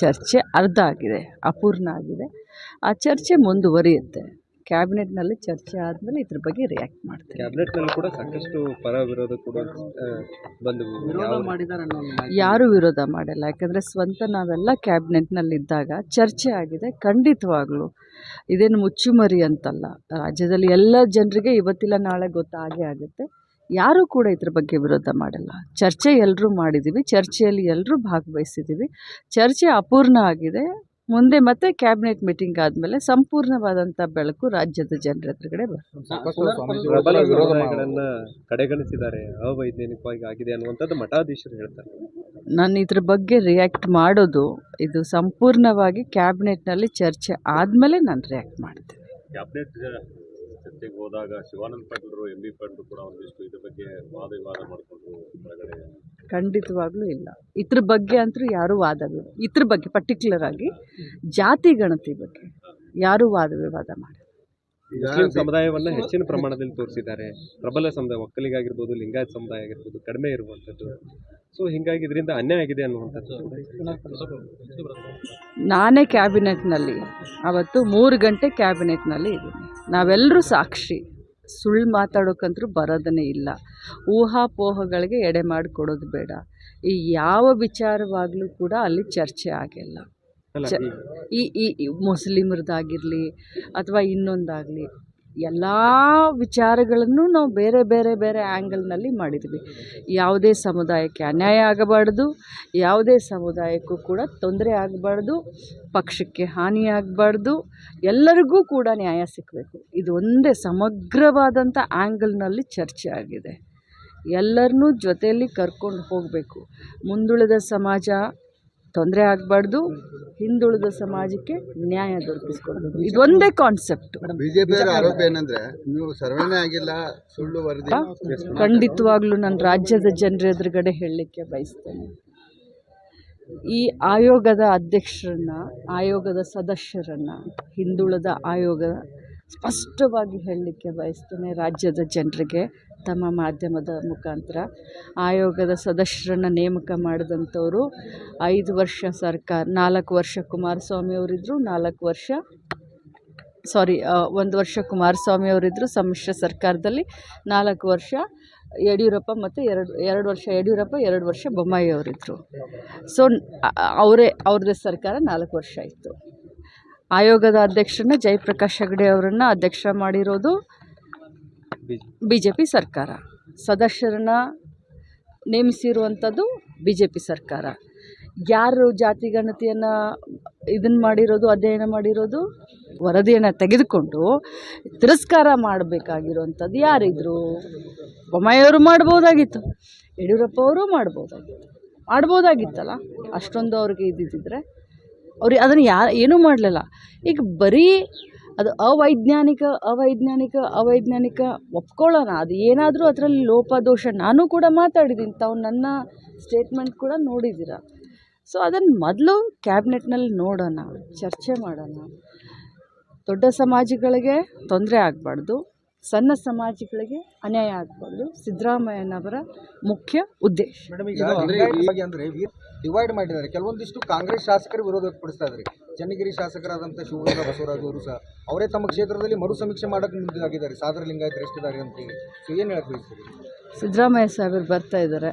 ಚರ್ಚೆ ಅರ್ಧ ಆಗಿದೆ ಅಪೂರ್ಣ ಆಗಿದೆ. ಆ ಚರ್ಚೆ ಮುಂದುವರಿಯುತ್ತೆ. ಕ್ಯಾಬಿನೆಟ್ನಲ್ಲಿ ಚರ್ಚೆ ಆದಮೇಲೆ ಇದ್ರ ಬಗ್ಗೆ ರಿಯಾಕ್ಟ್ ಮಾಡ್ತಾರೆ ಕ್ಯಾಬಿನೆಟ್ನಲ್ಲಿ ಕೂಡ ಸಾಕಷ್ಟು ಪರ ವಿರೋಧ ಕೂಡ ಬಂದು ಯಾರೂ ವಿರೋಧ ಮಾಡಲ್ಲ. ಯಾಕಂದರೆ ಸ್ವಂತ ನಾವೆಲ್ಲ ಕ್ಯಾಬಿನೆಟ್ನಲ್ಲಿದ್ದಾಗ ಚರ್ಚೆ ಆಗಿದೆ. ಖಂಡಿತವಾಗ್ಲೂ ಇದೇನು ಮುಚ್ಚುಮರಿ ಅಂತಲ್ಲ. ರಾಜ್ಯದಲ್ಲಿ ಎಲ್ಲ ಜನರಿಗೆ ಇವತ್ತಿಲ್ಲ ನಾಳೆ ಗೊತ್ತಾಗೇ ಆಗುತ್ತೆ. ಯಾರೂ ಕೂಡ ಇದ್ರ ಬಗ್ಗೆ ವಿರೋಧ ಮಾಡಲ್ಲ. ಚರ್ಚೆ ಎಲ್ಲರೂ ಮಾಡಿದ್ದೀವಿ ಚರ್ಚೆಯಲ್ಲಿ ಎಲ್ಲರೂ ಭಾಗವಹಿಸಿದ್ದೀವಿ ಚರ್ಚೆ ಅಪೂರ್ಣ ಆಗಿದೆ. ಮುಂದೆ ಮತ್ತೆ ಕ್ಯಾಬಿನೆಟ್ ಮೀಟಿಂಗ್ ಆದಮೇಲೆ ಸಂಪೂರ್ಣವಾದಂಥ ಬೆಳಕು ರಾಜ್ಯದ ಜನರ ಎದುರುಗಡೆ ಬರ್ತದೆ. ಪ್ರಬಲ ಸಮುದಾಯಗಳನ್ನ ಕಡೆಗಣಿಸಿದ್ದಾರೆ. ಅವೈಜ್ಞಾನಿಕವಾಗಿ ಆಗಿದೆ ಅನ್ನುವಂಥದ್ದು ಮಠಾಧೀಶರು ಹೇಳ್ತಾರೆ. ನಾನು ಇದ್ರ ಬಗ್ಗೆ ರಿಯಾಕ್ಟ್ ಮಾಡೋದು ಇದು ಸಂಪೂರ್ಣವಾಗಿ ಕ್ಯಾಬಿನೆಟ್ನಲ್ಲಿ ಚರ್ಚೆ ಆದಮೇಲೆ ನಾನು ರಿಯಾಕ್ಟ್ ಮಾಡ್ತೀನಿ. ಕ್ಯಾಬಿನೆಟ್ ಚರ್ಚೆಗೆ ಹೋದಾಗ ಶಿವಾನಂದ ಪಾಟೀಲರು ಎಂ ಬಿ ಪಾಟೀಲ್ ಕೂಡ ಒಂದಿಷ್ಟು ಇದ್ರ ಬಗ್ಗೆ ವಾದ ವಿವಾದ ಮಾಡಿಕೊಂಡ್ರು ಹೊರಗಡೆ. ಖಂಡಿತವಾಗ್ಲೂ ಇಲ್ಲ. ಇದ್ರ ಬಗ್ಗೆ ಅಂತೂ ಯಾರೂ ವಾದ ಇದ್ರ ಬಗ್ಗೆ ಪರ್ಟಿಕ್ಯುಲರ್ ಆಗಿ ಜಾತಿ ಗಣತಿ ಬಗ್ಗೆ ಯಾರೂ ವಾದ ವಿವಾದ ಮಾಡಿ ಮುಸ್ಲಿಂ ಸಮುದಾಯವನ್ನ ಹೆಚ್ಚಿನ ಪ್ರಮಾಣದಲ್ಲಿ ತೋರಿಸಿದ್ದಾರೆ. ಪ್ರಬಲ ಸಮುದಾಯ ಒಕ್ಕಲಿಗಾಗಿರ್ಬೋದು ಲಿಂಗಾಯತ್ ಸಮುದಾಯ ಆಗಿರ್ಬೋದು ಕಡಿಮೆ ಇರುವಂಥದ್ದು. ಸೊ ಹಿಂಗಾಗಿ ಇದರಿಂದ ಅನ್ಯಾಯ ಆಗಿದೆ ಅನ್ನುವಂಥದ್ದು ನಾನೇ ಕ್ಯಾಬಿನೆಟ್ನಲ್ಲಿ ಅವತ್ತು ಮೂರು ಗಂಟೆ ಕ್ಯಾಬಿನೆಟ್ನಲ್ಲಿ ಇದ್ದೀನಿ. ನಾವೆಲ್ಲರೂ ಸಾಕ್ಷಿ. ಸುಳ್ಳು ಮಾತಾಡೋಕ್ಕಂತೂ ಬರೋದನ್ನೇ ಇಲ್ಲ. ಊಹಾಪೋಹಗಳಿಗೆ ಎಡೆ ಮಾಡಿಕೊಡೋದು ಬೇಡ. ಈ ಯಾವ ವಿಚಾರವಾಗಲೂ ಕೂಡ ಅಲ್ಲಿ ಚರ್ಚೆ ಆಗಿಲ್ಲ. ಚ- ಈ ಈ ಮುಸ್ಲಿಮ್ರದ್ದಾಗಿರಲಿ ಈ ಮುಸ್ಲಿಮರದಾಗಿರಲಿ ಅಥವಾ ಇನ್ನೊಂದಾಗಲಿ ಎಲ್ಲ ವಿಚಾರಗಳನ್ನು ನಾವು ಬೇರೆ ಬೇರೆ ಬೇರೆ ಆ್ಯಂಗಲ್ನಲ್ಲಿ ಮಾಡಿದ್ವಿ. ಯಾವುದೇ ಸಮುದಾಯಕ್ಕೆ ಅನ್ಯಾಯ ಆಗಬಾರ್ದು, ಯಾವುದೇ ಸಮುದಾಯಕ್ಕೂ ಕೂಡ ತೊಂದರೆ ಆಗಬಾರ್ದು, ಪಕ್ಷಕ್ಕೆ ಹಾನಿ ಆಗಬಾರ್ದು, ಎಲ್ಲರಿಗೂ ಕೂಡ ನ್ಯಾಯ ಸಿಗಬೇಕು. ಇದು ಒಂದೇ ಸಮಗ್ರವಾದಂಥ ಆ್ಯಂಗಲ್ನಲ್ಲಿ ಚರ್ಚೆ ಆಗಿದೆ. ಎಲ್ಲರನ್ನೂ ಜೊತೆಯಲ್ಲಿ ಕರ್ಕೊಂಡು ಹೋಗಬೇಕು. ಮುಂದುಳಿದ ಸಮಾಜ ತೊಂದರೆ ಆಗಬಾರ್ದು. ಹಿಂದುಳಿದ ಸಮಾಜಕ್ಕೆ ನ್ಯಾಯ ದೊರಕಿಸ್ಕೊಡ್ಬೇಕು ಇದೊಂದೇ ಕಾನ್ಸೆಪ್ಟ್ ಆರೋಪ ಏನಂದ್ರೆ ನೀವು ಸರ್ವೇನೇ ಆಗಿಲ್ಲ ಸುಳ್ಳು ವರದಿ ಖಂಡಿತವಾಗ್ಲೂ ನಾನು ರಾಜ್ಯದ ಜನರ ಎದುರುಗಡೆ ಹೇಳಲಿಕ್ಕೆ ಬಯಸ್ತೇನೆ. ಈ ಆಯೋಗದ ಅಧ್ಯಕ್ಷರನ್ನ ಆಯೋಗದ ಸದಸ್ಯರನ್ನ ಹಿಂದುಳಿದ ಆಯೋಗ ಸ್ಪಷ್ಟವಾಗಿ ಹೇಳಲಿಕ್ಕೆ ಬಯಸ್ತೇನೆ ರಾಜ್ಯದ ಜನರಿಗೆ ತಮ್ಮ ಮಾಧ್ಯಮದ ಮುಖಾಂತರ. ಆಯೋಗದ ಸದಸ್ಯರನ್ನು ನೇಮಕ ಮಾಡಿದಂಥವರು ಐದು ವರ್ಷ ಸರ್ಕಾರ, ನಾಲ್ಕು ವರ್ಷ ಕುಮಾರಸ್ವಾಮಿ ಅವರಿದ್ದರು ನಾಲ್ಕು ವರ್ಷ ಸಾರಿ ಒಂದು ವರ್ಷ ಕುಮಾರಸ್ವಾಮಿ ಅವರಿದ್ದರು ಸಮ್ಮಿಶ್ರ ಸರ್ಕಾರದಲ್ಲಿ ನಾಲ್ಕು ವರ್ಷ ಯಡಿಯೂರಪ್ಪ ಮತ್ತು ಎರಡು ಎರಡು ವರ್ಷ ಯಡಿಯೂರಪ್ಪ, ಎರಡು ವರ್ಷ ಬೊಮ್ಮಾಯಿ ಅವರಿದ್ದರು ಸೊ ಅವರೇ, ಅವ್ರದ್ದೇ ಸರ್ಕಾರ ನಾಲ್ಕು ವರ್ಷ ಇತ್ತು ಆಯೋಗದ ಅಧ್ಯಕ್ಷರನ್ನ ಜಯಪ್ರಕಾಶ್ ಹೆಗಡೆ ಅವರನ್ನು ಅಧ್ಯಕ್ಷ ಮಾಡಿರೋದು ಬಿ ಜೆ ಪಿ ಸರ್ಕಾರ. ಸದಸ್ಯರನ್ನ ನೇಮಿಸಿರುವಂಥದ್ದು ಬಿ ಜೆ ಪಿ ಸರ್ಕಾರ. ಯಾರು ಜಾತಿ ಗಣತಿಯನ್ನು ಇದನ್ನು ಮಾಡಿರೋದು, ಅಧ್ಯಯನ ಮಾಡಿರೋದು, ವರದಿಯನ್ನು ತೆಗೆದುಕೊಂಡು ತಿರಸ್ಕಾರ ಮಾಡಬೇಕಾಗಿರುವಂಥದ್ದು ಯಾರಿದ್ರು? ಬೊಮ್ಮಾಯಿಯವರು ಮಾಡ್ಬೋದಾಗಿತ್ತು, ಯಡಿಯೂರಪ್ಪ ಅವರು ಮಾಡ್ಬೋದಾಗಿತ್ತು. ಮಾಡ್ಬೋದಾಗಿತ್ತಲ್ಲ? ಅಷ್ಟೊಂದು ಅವ್ರಿಗೆ ಇದ್ದಿದ್ದರೆ ಅವ್ರಿಗೆ ಅದನ್ನು ಯಾ ಏನೂ ಮಾಡಲಿಲ್ಲ. ಈಗ ಬರೀ ಅದು ಅವೈಜ್ಞಾನಿಕ ಅವೈಜ್ಞಾನಿಕ ಅವೈಜ್ಞಾನಿಕ ಒಪ್ಕೊಳ್ಳೋಣ. ಅದು ಏನಾದರೂ ಅದರಲ್ಲಿ ಲೋಪದೋಷ ನಾನು ಕೂಡ ಮಾತಾಡಿದ್ದೀನಿ. ತಾವು ನನ್ನ ಸ್ಟೇಟ್ಮೆಂಟ್ ಕೂಡ ನೋಡಿದ್ದೀರ. ಸೊ ಅದನ್ನು ಮೊದಲು ಕ್ಯಾಬಿನೆಟ್ನಲ್ಲಿ ನೋಡೋಣ, ಚರ್ಚೆ ಮಾಡೋಣ. ದೊಡ್ಡ ಸಮಾಜಗಳಿಗೆ ತೊಂದರೆ ಆಗಬಾರ್ದು. ಸಣ್ಣ ಸಮಾಜಗಳಿಗೆ ಅನ್ಯಾಯ ಆಗಬಾರ್ದು. ಸಿದ್ದರಾಮಯ್ಯನವರ ಮುಖ್ಯ ಉದ್ದೇಶ. ಅಂದ್ರೆ ಡಿವೈಡ್ ಮಾಡಿದ್ದಾರೆ. ಕೆಲವೊಂದಿಷ್ಟು ಕಾಂಗ್ರೆಸ್ ಶಾಸಕರು ವಿರೋಧ ವ್ಯಕ್ತಪಡಿಸ್ತಾ ಇದ್ದಾರೆ. ಚನ್ನಗಿರಿ ಶಾಸಕರಾದಂಥ ಶಿವಮೊಗ್ಗ ಬಸವರಾಜ್ ಅವರು ಸಹ ಅವರೇ ತಮ್ಮ ಕ್ಷೇತ್ರದಲ್ಲಿ ಮರು ಸಮೀಕ್ಷೆ ಮಾಡೋಕ್ಕೆ ಮುಂದಾಗಿದ್ದಾರೆ. ಸಾದರ ಲಿಂಗಾಯತರು ಎಷ್ಟಿದ್ದಾರೆ ಅಂತೇಳಿ ಸೊ ಏನು ಹೇಳಕ್ ಬಯಸ್ತೀರಿ? ಸಿದ್ದರಾಮಯ್ಯ ಸಾಹೇಬರು ಬರ್ತಾ ಇದ್ದಾರೆ.